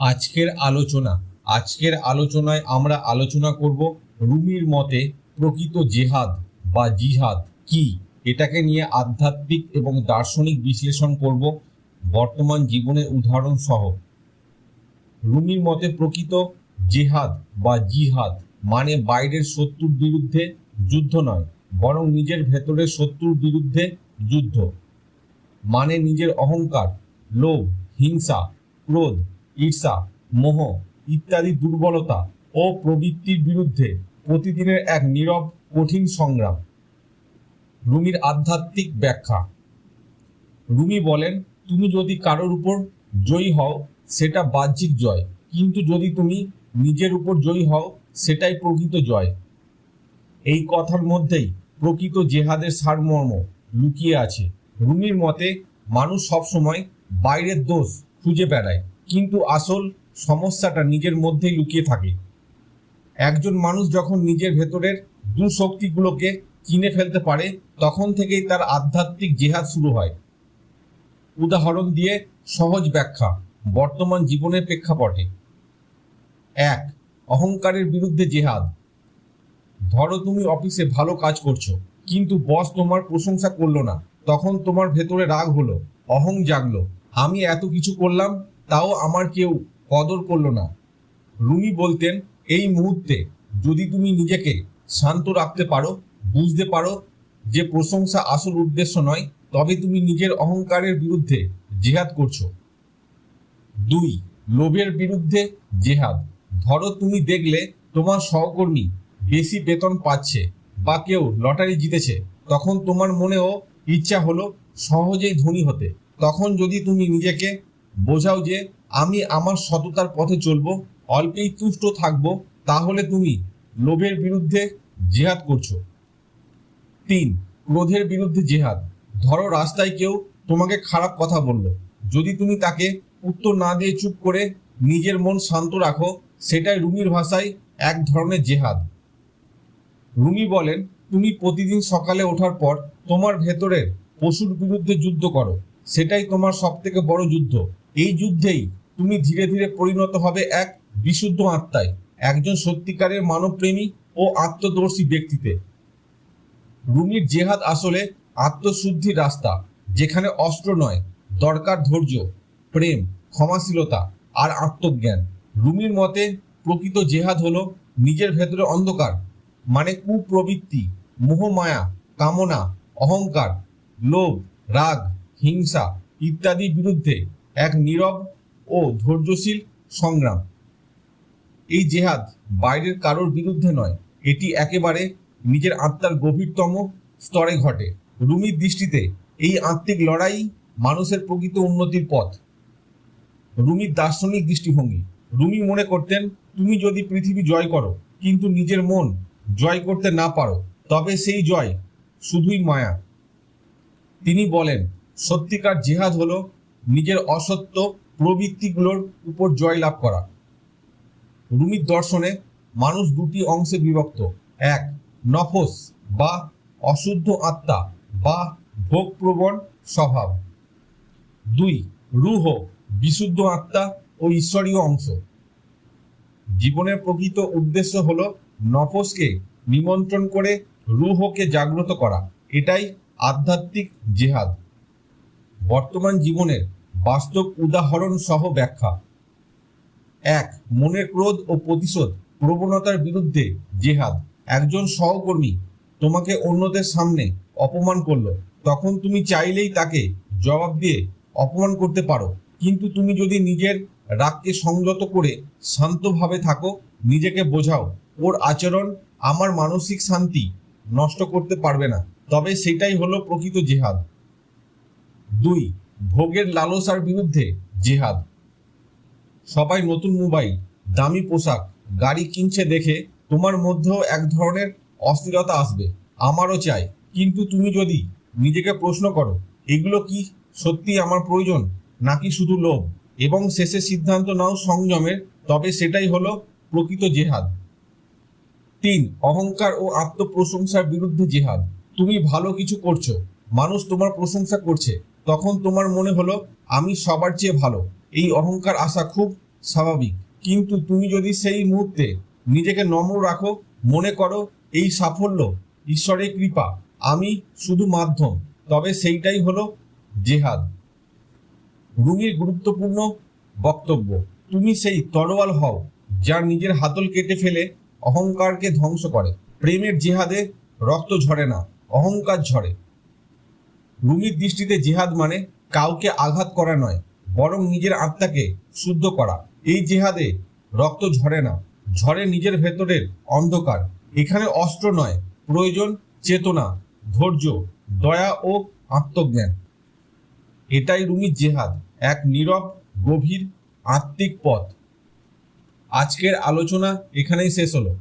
আজকের আলোচনা, আজকের আলোচনায় আমরা আলোচনা করব রুমির মতে প্রকৃত জেহাদ বা জিহাদ কি? এটাকে নিয়ে আধ্যাত্মিক এবং দার্শনিক বিশ্লেষণ করব। বর্তমান জীবনের উদাহরণ সহ। রুমির মতে প্রকৃত জেহাদ বা জিহাদ মানে বাইরের শত্রুর বিরুদ্ধে যুদ্ধ নয়, বরং নিজের ভেতরের শত্রুর বিরুদ্ধে যুদ্ধ। মানে নিজের অহংকার, লোভ, হিংসা, ক্রোধ ঈর্ষা, মোহ ইত্যাদি দুর্বলতা ও প্রবৃত্তির বিরুদ্ধে প্রতিদিনের এক নীরব, কঠিন সংগ্রাম। রুমির আধ্যাত্মিক ব্যাখ্যা। রুমি বলেন, তুমি যদি কারোর উপর জয়ী হও, সেটা বাহ্যিক জয়। কিন্তু যদি তুমি নিজের উপর জয়ী হও, সেটাই প্রকৃত জয়। এই কথার মধ্যেই প্রকৃত জেহাদের সারমর্ম লুকিয়ে আছে। রুমির মতে, মানুষ সবসময় বাইরের দোষ খুঁজে বেড়ায়। কিন্তু আসল সমস্যাটা নিজের মধ্যেই লুকিয়ে থাকে। একজন মানুষ যখন নিজের ভেতরের দুশক্তিগুলোকে চিনে ফেলতে পারে, তখন থেকেই তার আধ্যাত্মিক জেহাদ শুরু হয়। উদাহরণ দিয়ে সহজ ব্যাখ্যা, বর্তমান জীবনের প্রেক্ষাপটে। এক, অহংকারের বিরুদ্ধে জেহাদ। ধরো তুমি অফিসে ভালো কাজ করছ, কিন্তু বস তোমার প্রশংসা করল না, তখন তোমার ভেতরে রাগ হলো, অহং জাগলো, আমি এত কিছু করলাম তাও আমার কেউ কদর করল না। রুমি বলতেন, এই মুহূর্তে যদি তুমি নিজেকে শান্ত রাখতে পারো, বুঝতে পারো যে প্রশংসা আসল উদ্দেশ্য নয়, তবে তুমি নিজের অহংকারের বিরুদ্ধে জেহাদ করছ। দুই, লোভের বিরুদ্ধে জেহাদ। ধরো তুমি দেখলে তোমার সহকর্মী বেশি বেতন পাচ্ছে বা কেউ লটারি জিতেছে, তখন তোমার মনেও ইচ্ছা হলো সহজেই ধনী হতে। তখন যদি তুমি নিজেকে বোঝাও যে আমি আমার সততার পথে চলবো, অল্পেই তুষ্ট থাকব, তাহলে তুমি লোভের বিরুদ্ধে জেহাদ করছ। তিন, ক্রোধের বিরুদ্ধে জেহাদ। ধরো রাস্তায় কেউ তোমাকে খারাপ কথা বলল। যদি তুমি তাকে উত্তর না দিয়ে চুপ করে নিজের মন শান্ত রাখো, সেটাই রুমির ভাষায় এক ধরনের জেহাদ। রুমি বলেন, তুমি প্রতিদিন সকালে ওঠার পর তোমার ভেতরের পশুর বিরুদ্ধে যুদ্ধ করো। সেটাই তোমার সব থেকে বড় যুদ্ধ। এই যুদ্ধেই তুমি ধীরে ধীরে পরিণত হবে এক বিশুদ্ধ আত্মায়, একজন সত্যিকারের মানবপ্রেমী ও আত্মদর্শী ব্যক্তিতে। রুমির জেহাদ আসলে আত্মশুদ্ধির রাস্তা, যেখানে অস্ত্র নয়, দরকার ধৈর্য, প্রেম, ক্ষমাশীলতা আর আত্মজ্ঞান। রুমির মতে, প্রকৃত জেহাদ হলো নিজের ভেতরে অন্ধকার মানে কুপ্রবৃত্তি মোহমায়া কামনা, অহংকার, লোভ, রাগ, হিংসা ইত্যাদির বিরুদ্ধে এক নীরব ও ধৈর্যশীল সংগ্রাম। এই জেহাদ বাইরের কারোর বিরুদ্ধে নয়, এটি একেবারে নিজের আত্মার গভীরতম স্তরে ঘটে। রুমির দৃষ্টিতে এই আত্মিক লড়াই মানুষের প্রকৃত উন্নতির পথ। রুমির দার্শনিক দৃষ্টিভঙ্গি, রুমি মনে করতেন, তুমি যদি পৃথিবী জয় করো, কিন্তু নিজের মন জয় করতে না পারো, তবে সেই জয় শুধুই মায়া। তিনি বলেন, সত্যিকার জেহাদ হলো নিজের অসত্য প্রবৃত্তিগুলোর উপর জয় লাভ করা। রুমির দর্শনে মানুষ দুটি অংশে বিভক্ত। এক, নফস বা অশুদ্ধ আত্মা বা ভোগপ্রবণ স্বভাব। দুই, রুহ, বিশুদ্ধ আত্মা ও ঈশ্বরীয় অংশ। জীবনের প্রকৃত উদ্দেশ্য হলো নফসকে নিমন্ত্রণ করে রুহকে জাগ্রত করা। এটাই আধ্যাত্মিক জেহাদ। বর্তমান জীবনের বাস্তব উদাহরণ সহ ব্যাখ্যা। এক, মনের ক্রোধ ও প্রতিশোধ, প্রবণতার বিরুদ্ধে জেহাদ। একজন সহকর্মী তোমাকে অন্যদের সামনে অপমান করল, তখন তুমি চাইলেই তাকে জবাব দিয়ে অপমান করতে পারো। কিন্তু তুমি যদি নিজের রাগকে সংযত করে শান্তভাবে থাকো, নিজেকে বোঝাও, ওর আচরণ আমার মানসিক শান্তি নষ্ট করতে পারবে না। তবে সেটাই হলো প্রকৃত জেহাদ। দুই ভোগের লালসার বিরুদ্ধে জেহাদ। সবাই নতুন মোবাইল, দামি পোশাক, গাড়ি কিনছে দেখে তোমার মধ্যেও এক ধরনের অস্থিরতা আসবে। আমারও চাই, কিন্তু তুমি যদি নিজেকে প্রশ্ন করো, এগুলো কি সত্যি আমার প্রয়োজন, নাকি শুধু লোভ? এবং শেষে সিদ্ধান্ত নাও সংযমের, তবে সেটাই হলো প্রকৃত জেহাদ। তিন, অহংকার ও আত্মপ্রশংসার বিরুদ্ধে জেহাদ। তুমি ভালো কিছু করছ, মানুষ তোমার প্রশংসা করছে। তখন তোমার মনে হলো, আমি সবার চেয়ে ভালো। এই অহংকার আসা খুব স্বাভাবিক। কিন্তু তুমি যদি সেই মুহূর্তে নিজেকে নম্র রাখো, মনে করো এই সাফল্য, ঈশ্বরের কৃপা, আমি শুধু মাধ্যম, তবে সেইটাই হলো জেহাদ। রুমির গুরুত্বপূর্ণ বক্তব্য, তুমি সেই তরোয়াল হও, যার নিজের হাতল কেটে ফেলে অহংকারকে ধ্বংস করে। প্রেমের জেহাদে রক্ত ঝরে না, অহংকার ঝরে। রুমির দৃষ্টিতে জেহাদ মানে কাউকে আঘাত করা নয়, বরং নিজের আত্মাকে শুদ্ধ করা। এই জেহাদে রক্ত ঝরে না, ঝরে নিজের ভেতরের অন্ধকার। এখানে অস্ত্র নয়, প্রয়োজন চেতনা, ধৈর্য, দয়া ও আত্মজ্ঞান। এটাই রুমির জেহাদ, এক নীরব, গভীর, আত্মিক পথ। আজকের আলোচনা এখানেই শেষ হলো।